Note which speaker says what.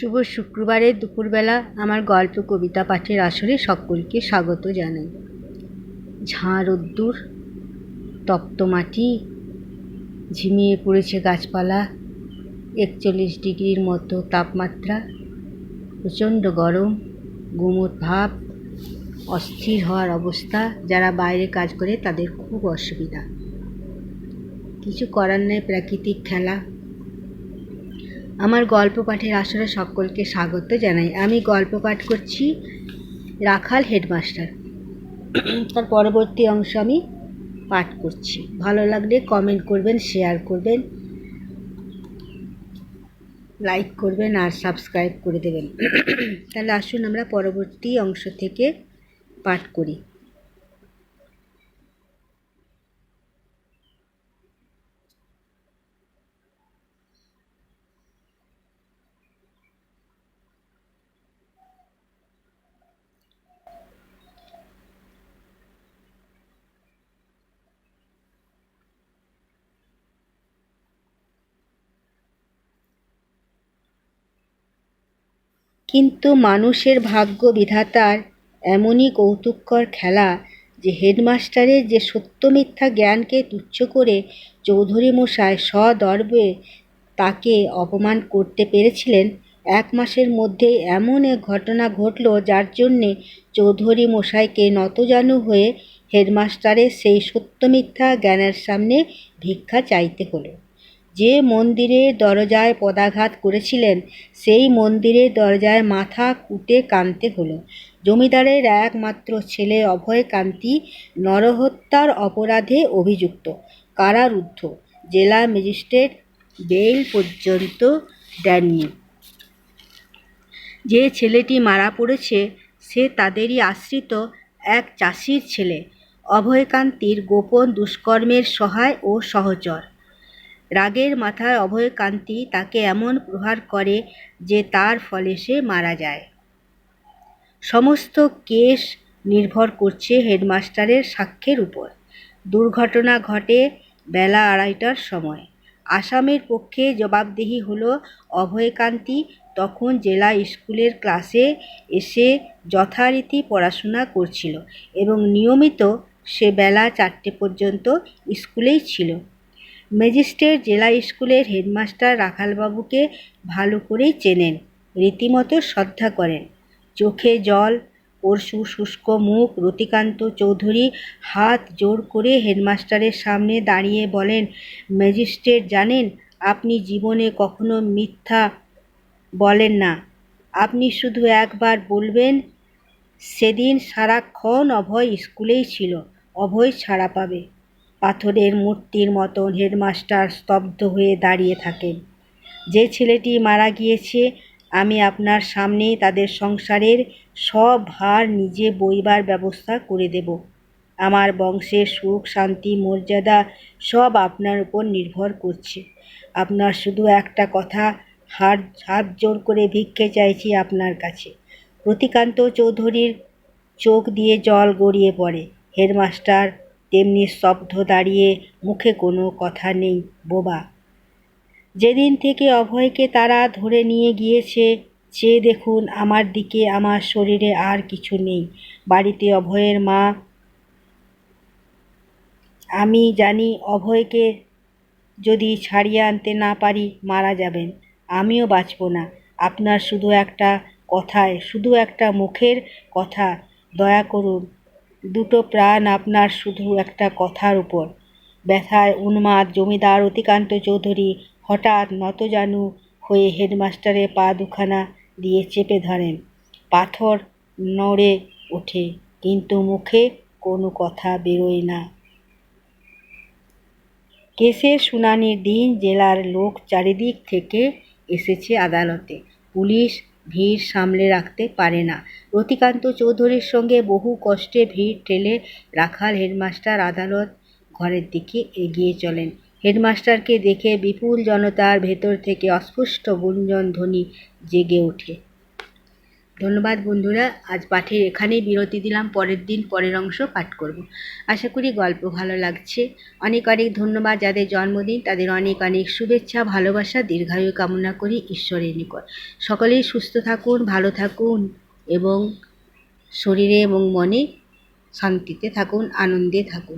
Speaker 1: শুভ শুক্রবারের দুপুরবেলা আমার গল্প, কবিতা, পাঠের আসরে সকলকে স্বাগত জানাই। ঝাঁ রোদ্দুর তপ্ত মাটি, ঝিমিয়ে পড়েছে গাছপালা, একচল্লিশ ডিগ্রির মতো তাপমাত্রা, প্রচণ্ড গরম, গুমোট ভাব, অস্থির হওয়ার অবস্থা, যারা বাইরে কাজ করে তাদের খুব অসুবিধা। কিছু করার নেই, প্রাকৃতিক খেলা আমার গল্প পাঠের আসরে সকলকে স্বাগত জানাই। আমি গল্প পাঠ করছি রাখাল হেডমাস্টার। তার পরবর্তী অংশ আমি পাঠ করছি। ভালো লাগলে কমেন্ট করবেন শেয়ার করবেন লাইক করবেন আর সাবস্ক্রাইব করে দেবেন। তাহলে আসুন আমরা পরবর্তী অংশ থেকে পাঠ করি। কিন্তু মানুষের ভাগ্য বিধাতার এমনই কৌতুককর খেলা যে হেডমাস্টারের যে সত্য মিথ্যা জ্ঞানকে তুচ্ছ করে চৌধুরী মশাই সদর্বে তাকে অপমান করতে পেরেছিলেন, এক মাসের মধ্যে এমন এক ঘটনা ঘটল যার জন্যে চৌধুরী মশাইকে নতজানু হয়ে হেডমাস্টারের সেই সত্য মিথ্যা জ্ঞানের সামনে ভিক্ষা চাইতে হলো। যে মন্দিরের দরজায় পদাঘাত করেছিলেন, সেই মন্দিরের দরজায় মাথা কুটে কানতে হলো। জমিদারের একমাত্র ছেলে অভয়কান্তি নরহত্যার অপরাধে অভিযুক্ত, কারারুদ্ধ, জেলা ম্যাজিস্ট্রেট বেইল পর্যন্ত দেননি। যে ছেলেটি মারা পড়েছে, সে তাদেরই আশ্রিত এক চাষির ছেলে। অভয়কান্তির গোপন দুষ্কর্মের সহায় ও সহচর। রাগের মাথায় অভয়কান্তি তাকে এমন প্রহার করে যে তার ফলে সে মারা যায়। সমস্ত কেস নির্ভর করছে হেডমাস্টারের সাক্ষ্যের উপর। দুর্ঘটনা ঘটে বেলা আড়াইটার সময়। আসামের পক্ষে জবাবদিহি হলো অভয়কান্তি তখন জেলা স্কুলের ক্লাসে এসে যথারীতি পড়াশোনা করছিল এবং নিয়মিত সে বেলা চারটে পর্যন্ত স্কুলেই ছিল। ম্যাজিস্ট্রেট জেলা স্কুলের হেডমাস্টার রাখালবাবুকে ভালো করেই চেনেন, রীতিমতো শ্রদ্ধা করেন। চোখে জল পরশু শুষ্ক মুখ, রতিকান্ত চৌধুরী হাত জোর করে হেডমাস্টারের সামনে দাঁড়িয়ে বলেন, ম্যাজিস্ট্রেট জানেন, আপনি জীবনে কখনো মিথ্যা বলেন না। আপনি শুধু একবার বলবেন, সেদিন সারাক্ষণ অভয় স্কুলেই ছিল, অভয় ছাড়া পাবে। পাথরের মূর্তির মতন হেডমাস্টার স্তব্ধ হয়ে দাঁড়িয়ে থাকেন। যে ছেলেটি মারা গিয়েছে, আমি আপনার সামনেই তাদের সংসারের সব ভার নিজে বইবার ব্যবস্থা করে দেব। আমার বংশের সুখ, শান্তি, মর্যাদা সব আপনার উপর নির্ভর করছে। আপনার শুধু একটা কথা, হাত হাত জোর করে ভিক্ষে চাইছি আপনার কাছে। রতিকান্ত চৌধুরীর চোখ দিয়ে জল গড়িয়ে পড়ে। হেডমাস্টার তেমনি স্তব্ধ দাঁড়িয়ে মুখে কোনো কথা নেই বোবা। যেদিন থেকে অভয়কে তারা ধরে নিয়ে গিয়েছে চেয়ে দেখুন আমার দিকে আমার শরীরে আর কিছু নেই। বাড়িতে অভয়ের মা। আমি জানি অভয়কে যদি ছাড়িয়ে আনতে না পারি মারা যাবেন। আমিও বাঁচব না। আপনার শুধু একটা কথায়, শুধু একটা মুখের কথা। দয়া করুন দুটো প্রাণ আপনার শুধু একটা কথার উপর। ব্যথায় উন্মাদ জমিদার অতিকান্ত চৌধুরী হঠাৎ নতজানু হয়ে হেডমাস্টারের পা দুখানা দিয়ে চেপে ধরেন। পাথর নড়ে ওঠে, কিন্তু মুখে কোনো কথা বেরোয় না। কেসের শুনানির দিন জেলার লোক চারিদিক থেকে এসেছে আদালতে। পুলিশ ভিড় সামলে রাখতে পারে না। রতিকান্ত চৌধুরীর সঙ্গে বহু কষ্টে ভিড় ঠেলে রাখাল হেডমাস্টার আদালত ঘরের দিকে এগিয়ে চলেন। হেডমাস্টারকে দেখে বিপুল জনতার ভেতর থেকে অস্পষ্ট গুঞ্জন ধ্বনি জেগে ওঠে। ধন্যবাদ বন্ধুরা, আজ পাঠের এখানেই বিরতি দিলাম, পরের দিন পরের অংশ পাঠ করব। আশা করি গল্প ভালো লাগছে। অনেক অনেক ধন্যবাদ যাদের জন্মদিন, তাদের অনেক অনেক শুভেচ্ছা, ভালোবাসা, দীর্ঘায়ু কামনা করি ঈশ্বরের নিকট। সকলেই সুস্থ থাকুন, ভালো থাকুন এবং শরীরে এবং মনে শান্তিতে থাকুন, আনন্দে থাকুন।